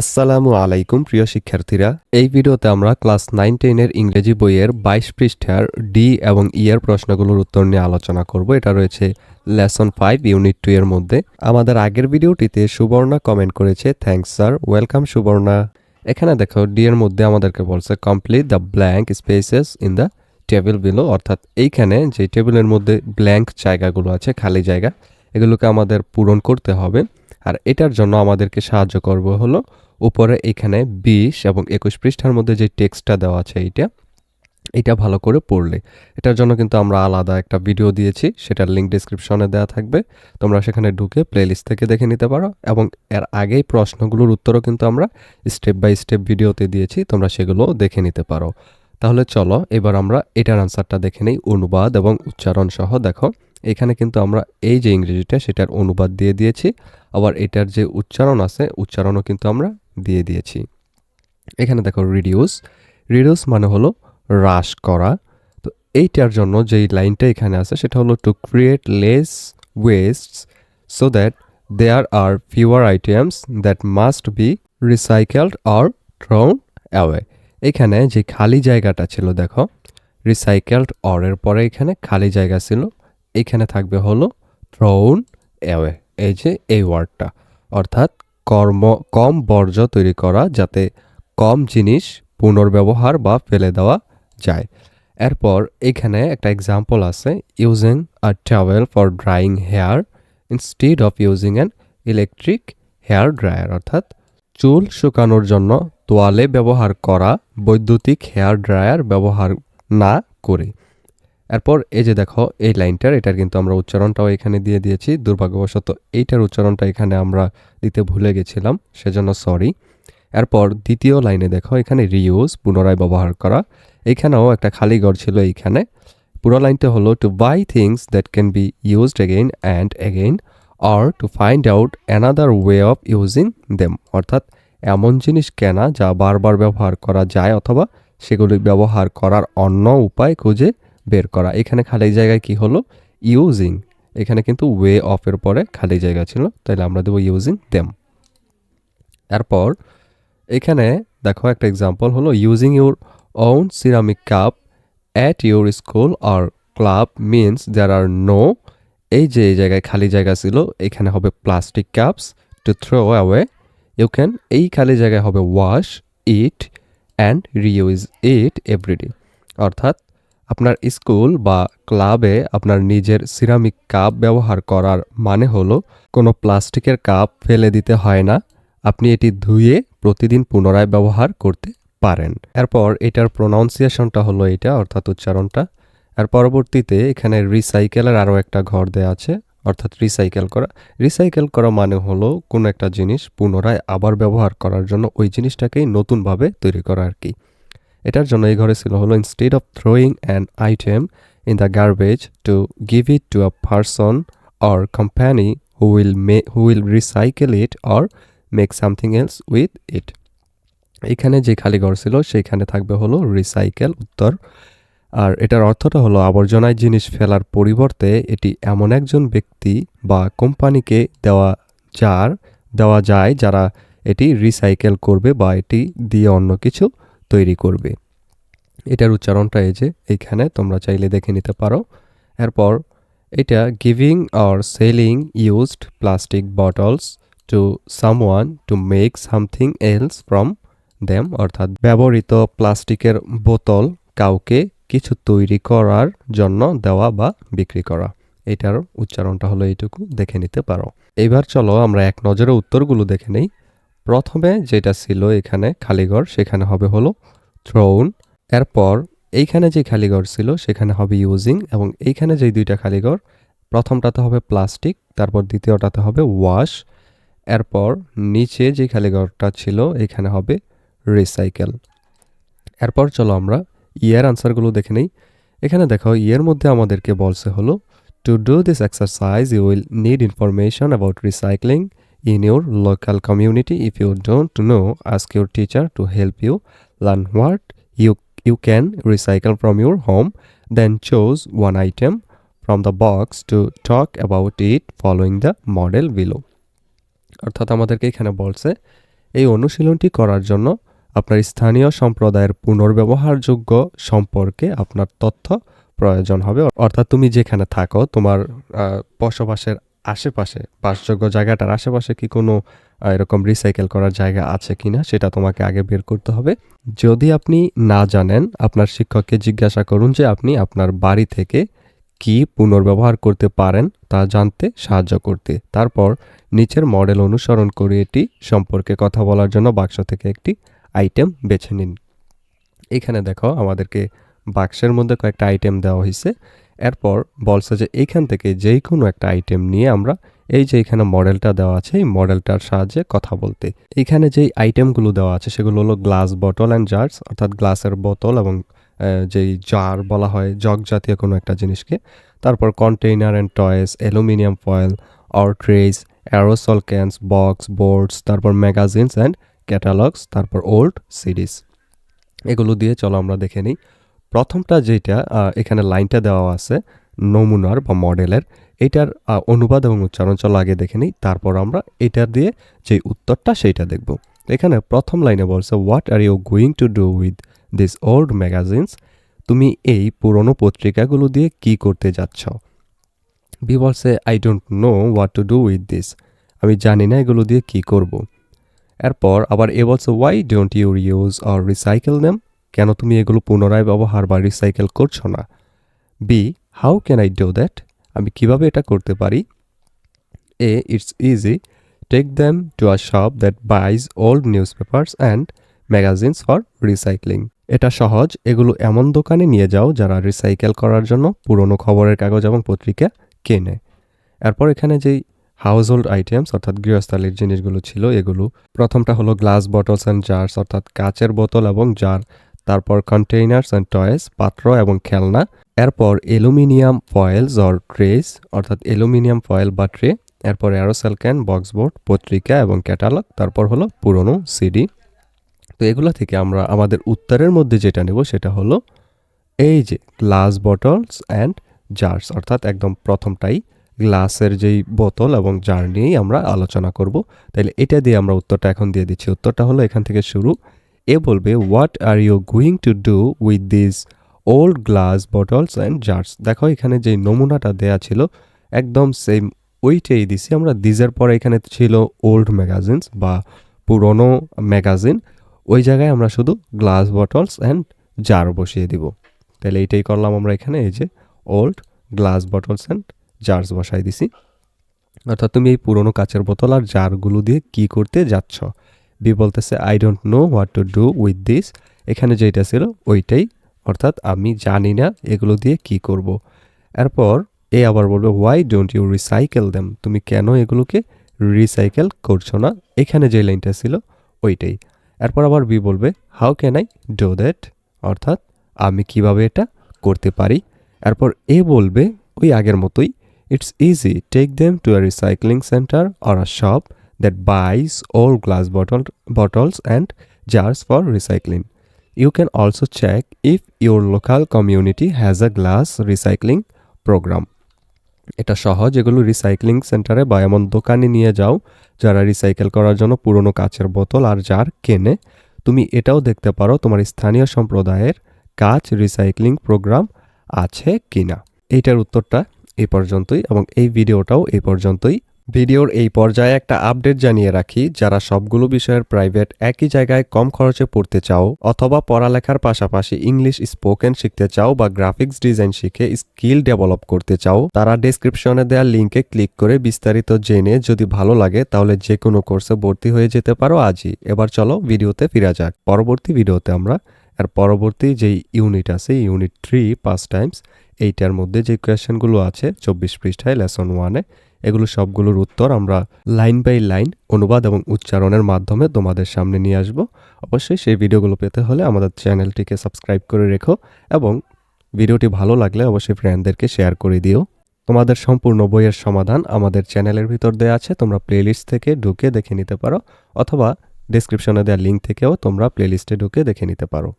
আসসালামু আলাইকুম, প্রিয় শিক্ষার্থীরা। এই ভিডিওতে আমরা ক্লাস নাইন টেনের ইংরেজি বইয়ের বাইশ পৃষ্ঠার ডি এবং ই এর প্রশ্নগুলোর উত্তর নিয়ে আলোচনা করব। এটা রয়েছে লেসন ফাইভ, ইউনিট টু এর মধ্যে। আমাদের আগের ভিডিওটিতে সুবর্ণা কমেন্ট করেছে থ্যাঙ্কস স্যার ওয়েলকাম সুবর্ণা। এখানে দেখো, ডি এর মধ্যে আমাদেরকে বলছে complete the blank spaces in the table below অর্থাৎ এইখানে যে টেবিলের মধ্যে ব্ল্যাঙ্ক জায়গাগুলো আছে, খালি জায়গা, এগুলোকে আমাদের পূরণ করতে হবে। আর এটার জন্য আমাদেরকে সাহায্য করবে হলো উপরে এখানে বিশ এবং একুশ পৃষ্ঠার মধ্যে যে টেক্সটটা দেওয়া আছে এইটা এটা ভালো করে পড়লে। এটার জন্য কিন্তু আমরা আলাদা একটা ভিডিও দিয়েছি, সেটার লিঙ্ক ডিসক্রিপশনে দেওয়া থাকবে। তোমরা সেখানে ঢুকে প্লেলিস্ট থেকে দেখে নিতে পারো এবং এর আগেই প্রশ্নগুলোর উত্তরও কিন্তু আমরা স্টেপ বাই স্টেপ ভিডিওতে দিয়েছি, তোমরা সেগুলো দেখে নিতে পারো। তাহলে চলো, এবার আমরা এটার আনসারটা দেখে নেই, অনুবাদ এবং উচ্চারণ সহ। দেখো, এখানে কিন্তু আমরা এই যে ইংরেজিটা, সেটার অনুবাদ দিয়ে দিয়েছি। আবার এটার যে উচ্চারণ আছে, উচ্চারণও কিন্তু আমরা দিয়ে দিয়েছি। এখানে দেখো রিডিউস রিডিউস মানে হলো হ্রাস করা। তো এইটার জন্য যেই লাইনটা এখানে আছে সেটা হলো to create less wastes so that there are fewer items that must be recycled or thrown away এখানে যে খালি জায়গাটা ছিল দেখো রিসাইকেলড অরের পরে এখানে খালি জায়গা ছিল, এখানে থাকবে হলো থ্রোন অ্যাওয়ে এই যে এই ওয়ার্ডটা অর্থাৎ কর্ম, কম বর্জ্য তৈরি করা যাতে কম জিনিস পুনর্ব্যবহার বা ফেলে দেওয়া যায়। এরপর এখানে একটা এক্সাম্পল আছে using a towel for drying hair instead of using an electric hair dryer অর্থাৎ চুল শুকানোর জন্য তোয়ালে ব্যবহার করা বৈদ্যুতিক হেয়ার ড্রায়ার ব্যবহার না করে। এরপর এই যে দেখো, এই লাইনটার, এটার কিন্তু আমরা উচ্চারণটাও এখানে দিয়ে দিয়েছি। দুর্ভাগ্যবশত এইটার উচ্চারণটা এখানে আমরা দিতে ভুলে গেছিলাম, সেজন্য সরি এরপর দ্বিতীয় লাইনে দেখো, এখানে রিউজ পুনরায় ব্যবহার করা। এখানেও একটা খালি ঘর ছিল এইখানে। পুরো লাইনটা হলো to buy things that can be used again and again or to find out another way of using them অর্থাৎ এমন জিনিস কেনা যা বারবার ব্যবহার করা যায় অথবা সেগুলি ব্যবহার করার অন্য উপায় খুঁজে বের করা। এখানে খালি জায়গায় কি হলো? ইউজিং এখানে কিন্তু ওয়ে অফের পরে খালি জায়গা ছিল তাহলে আমরা দেবো ইউজিং দেম তারপর এখানে দেখো একটা এক্সাম্পল হলো using your own ceramic cup at your school or club means there are no এই যে এই জায়গায় খালি জায়গা ছিল, এখানে হবে plastic cups to throw away you can এই খালি জায়গায় হবে wash it and reuse it everyday অর্থাৎ আপনার স্কুল বা ক্লাবে আপনার নিজের সিরামিক কাপ ব্যবহার করার মানে হলো, কোনো প্লাস্টিকের কাপ ফেলে দিতে হয় না। আপনি এটি ধুয়ে প্রতিদিন পুনরায় ব্যবহার করতে পারেন। এরপর এটার প্রোনাউন্সিয়েশনটা হলো এটা, অর্থাৎ উচ্চারণটা। আর পরবর্তীতে এখানে রিসাইকেলের আরও একটা ঘর দেওয়া আছে, অর্থাৎ রিসাইকেল করা। রিসাইকেল করা মানে হলো কোনো একটা জিনিস পুনরায় আবার ব্যবহার করার জন্য ওই জিনিসটাকেই নতুনভাবে তৈরি করা আর কি। এটার জন্য এই ঘরে ছিল হলো instead of throwing an item in the garbage to give it to a person or company who will may who will recycle it or make something else with it এখানে যে খালি ঘর ছিল সেইখানে থাকবে হলো রিসাইকেল উত্তর। আর এটার অর্থটা হলো, আবর্জনায় জিনিস ফেলার পরিবর্তে এটি এমন একজন ব্যক্তি বা কোম্পানিকে দেওয়া যার, দেওয়া যায় যারা এটি রিসাইকেল করবে বা এটি দিয়ে অন্য কিছু তৈরি করবে। এটার উচ্চারণটা এই যে, এইখানে তোমরা চাইলে দেখে নিতে পারো। এরপর এটা giving or selling used plastic bottles to someone to make something else from them অর্থাৎ ব্যবহৃত প্লাস্টিকের বোতল কাউকে কিছু তৈরি করার জন্য দেওয়া বা বিক্রি করা। এটার উচ্চারণটা হলো এইটুকু, দেখে নিতে পারো। এবার চলো আমরা এক নজরে উত্তরগুলো দেখে নেই। প্রথমে যেটা ছিল এখানে খালিঘর, সেখানে হবে হলো থ্রোন এরপর এইখানে যে খালিঘর ছিল, সেখানে হবে ইউজিং এবং এইখানে যে দুইটা খালিঘর, প্রথমটাতে হবে প্লাস্টিক তারপর দ্বিতীয়টাতে হবে ওয়াশ এরপর নিচে যে খালিঘরটা ছিল, এখানে হবে রিসাইকেল এরপর চলো আমরা ইয়ের আনসারগুলো দেখে নেই। এখানে দেখো ইয়ের মধ্যে আমাদেরকে বলছে হলো to do this exercise you will need information about recycling in your local community if you don't know ask your teacher to help you learn what you you can recycle from your home then choose one item from the box to talk about it following the model below অর্থাৎ আমাদেরকে এখানে বলছে এই অনুশীলনটি করার জন্য আপনার স্থানীয় সম্প্রদায়ের পুনর্ব্যবহারযোগ্য সম্পর্কে আপনার তথ্য প্রয়োজন হবে অর্থাৎ তুমি যেখানে থাকো তোমার বসবাসের আশেপাশে, বাসযোগ্য জায়গাটার আশেপাশে কি কোনো এরকম রিসাইকেল করার জায়গা আছে কি না সেটা তোমাকে আগে বের করতে হবে। যদি আপনি না জানেন, আপনার শিক্ষককে জিজ্ঞাসা করুন যে আপনি আপনার বাড়ি থেকে কি পুনর্ব্যবহার করতে পারেন তা জানতে সাহায্য করতে। তারপর নিচের মডেল অনুসরণ করে এটি সম্পর্কে কথা বলার জন্য বাক্স থেকে একটি আইটেম বেছে নিন। এখানে দেখো, আমাদেরকে বাক্সের মধ্যে কয়েকটা আইটেম দেওয়া হয়েছে এরপর বলছে যে এইখান থেকে যেই কোনো একটা আইটেম নিয়ে আমরা এই যে এখানে মডেলটা দেওয়া আছে, এই মডেলটার সাহায্যে কথা বলতে। এখানে যেই আইটেমগুলো দেওয়া আছে সেগুলো হলো গ্লাস বটল অ্যান্ড জার্স অর্থাৎ গ্লাসের বোতল এবং যেই জার বলা হয় জগ জাতীয় কোনো একটা জিনিসকে। তারপর container and toys aluminium foil or trays aerosol cans box boards তারপর ম্যাগাজিনস অ্যান্ড ক্যাটালগস তারপর ওল্ড সিরিজ এগুলো দিয়ে চলো আমরা দেখে নিই। প্রথমটা যেটা এখানে লাইনটা দেওয়া আছে, নমুনার বা মডেলের। এটার অনুবাদ এবং উচ্চারণ চলো আগে দেখে নিই, তারপর আমরা এটার দিয়ে যে উত্তরটা সেইটা দেখব। এখানে প্রথম লাইনে বলছে what are you going to do with this old magazines তুমি এই পুরনো পত্রিকাগুলো দিয়ে কি করতে যাচ্ছ? বি বলছে I don't know what to do with this আমি জানি না এগুলো দিয়ে কি করব। এরপর আবার এ বলছে why don't you use or recycle them কেন তুমি এগুলো পুনরায় ব্যবহার বা রিসাইকেল করছ না? B how can I do that আমি কীভাবে এটা করতে পারি? A it's easy take them to a shop that buys old newspapers and magazines for recycling এটা সহজ। এগুলো এমন দোকানে নিয়ে যাও যারা রিসাইকেল করার জন্য পুরনো খবরের কাগজ এবং পত্রিকা কেনে। এরপর এখানে যেই হাউস হোল্ড আইটেমস অর্থাৎ গৃহস্থালির জিনিসগুলো ছিল, এগুলো প্রথমটা হলো গ্লাস বটলস অ্যান্ড জার্স অর্থাৎ কাচের বোতল এবং জার তারপর কন্টেইনার্স অ্যান্ড টয়েস পাত্র এবং খেলনা, এরপর অ্যালুমিনিয়াম ফয়েলস অর ট্রেস অর্থাৎ অ্যালুমিনিয়াম ফয়েল বা ট্রে এরপর অ্যারোসেল ক্যান বক্সবোর্ড পত্রিকা এবং ক্যাটালগ তারপর হলো পুরনো সিডি তো এগুলো থেকে আমরা আমাদের উত্তরের মধ্যে যেটা নেব সেটা হলো এই যে গ্লাস বটলস অ্যান্ড জার্স অর্থাৎ একদম প্রথমটাই গ্লাসের যেই বোতল এবং জার নিয়েই আমরা আলোচনা করব। তাইলে এটা দিয়ে আমরা উত্তরটা এখন দিয়ে দিচ্ছি। উত্তরটা হলো এখান থেকে শুরু। এ বলবে what are you going to do with this old glass bottles and jars দেখো, এখানে যে নমুনাটা দেয়া ছিল, একদম সেম ওইটাই দিছি আমরা। দিজের পরে এখানে ছিল ওল্ড ম্যাগাজিনস বা পুরনো ম্যাগাজিন ওই জায়গায় আমরা শুধু গ্লাস বটলস অ্যান্ড জার বসিয়ে দিব। তাহলে এইটাই করলাম আমরা এখানে, এই যে old glass bottles and jars বসাই দিছি। অর্থাৎ তুমি এই পুরনো কাচের বোতল আর জারগুলো দিয়ে কি করতে যাচ্ছ? বি বলতেছে I don't know what to do with this এখানে যেটা ছিল, ওইটাই। অর্থাৎ আমি জানি না এগুলো দিয়ে কি করব। এরপর এ আবার বলবে why don't you recycle them তুমি কেন এগুলোকে রিসাইকেল করছ না? এখানে যে লাইনটা ছিল, ওইটাই। এরপর আবার বি বলবে how can I do that অর্থাৎ আমি কীভাবে এটা করতে পারি? এরপর এ বলবে, ওই আগের মতোই it's easy take them to a recycling centre or a shop that buys old glass bottle bottles and jars for recycling. You can also check if your local community has a glass recycling program. এটা সহজ, এগুলো recycling সেন্টারে বা এমন দোকানে নিয়ে যাও, যারা রিসাইকেল করার জন্য পুরনো কাচের বোতল আর জার কেনে তুমি এটাও দেখতে পারো তোমার স্থানীয় সম্প্রদায়ের কাচ রিসাইক্লিং প্রোগ্রাম আছে কিনা এইটার উত্তরটা এই পর্যন্তই এবং এই ভিডিওটাও এই পর্যন্তই ভিডিওর এই পর্যায়ে একটা আপডেট জানিয়ে রাখি, যারা সবগুলো বিষয়ের প্রাইভেট একই জায়গায় কম খরচে পড়তে চাও অথবা পড়ালেখার পাশাপাশি ইংলিশ স্পোকেন শিখতে চাও বা গ্রাফিক্স ডিজাইন শিখে স্কিল ডেভেলপ করতে চাও, তারা ডেসক্রিপশনে দেওয়া লিঙ্কে ক্লিক করে বিস্তারিত জেনে যদি ভালো লাগে তাহলে যে কোনো কোর্সে ভর্তি হয়ে যেতে পারো আজই। এবার চলো ভিডিওতে ফিরা যাক। পরবর্তী ভিডিওতে আমরা আর পরবর্তী যেই ইউনিট আছে, ইউনিট থ্রি পাঁচ টাইমস এইটার মধ্যে যে কোয়েশ্চেনগুলো আছে, চব্বিশ পৃষ্ঠায় লেসন ওয়ানে এগুলো সবগুলোর উত্তর আমরা লাইন বাই লাইন অনুবাদ এবং উচ্চারণের মাধ্যমে তোমাদের সামনে নিয়ে আসব। অবশ্যই সেই ভিডিওগুলো পেতে হলে আমাদের চ্যানেলটিকে সাবস্ক্রাইব করে রেখো এবং ভিডিওটি ভালো লাগলে অবশ্যই ফ্রেন্ডদেরকে শেয়ার করে দিও। তোমাদের সম্পূর্ণ বইয়ের সমাধান আমাদের চ্যানেলের ভিতর দেওয়া আছে। তোমরা প্লেলিস্ট থেকে ঢুকে দেখে নিতে পারো অথবা ডেসক্রিপশনে দেওয়া লিঙ্ক থেকেও তোমরা প্লেলিস্টে ঢুকে দেখে নিতে পারো।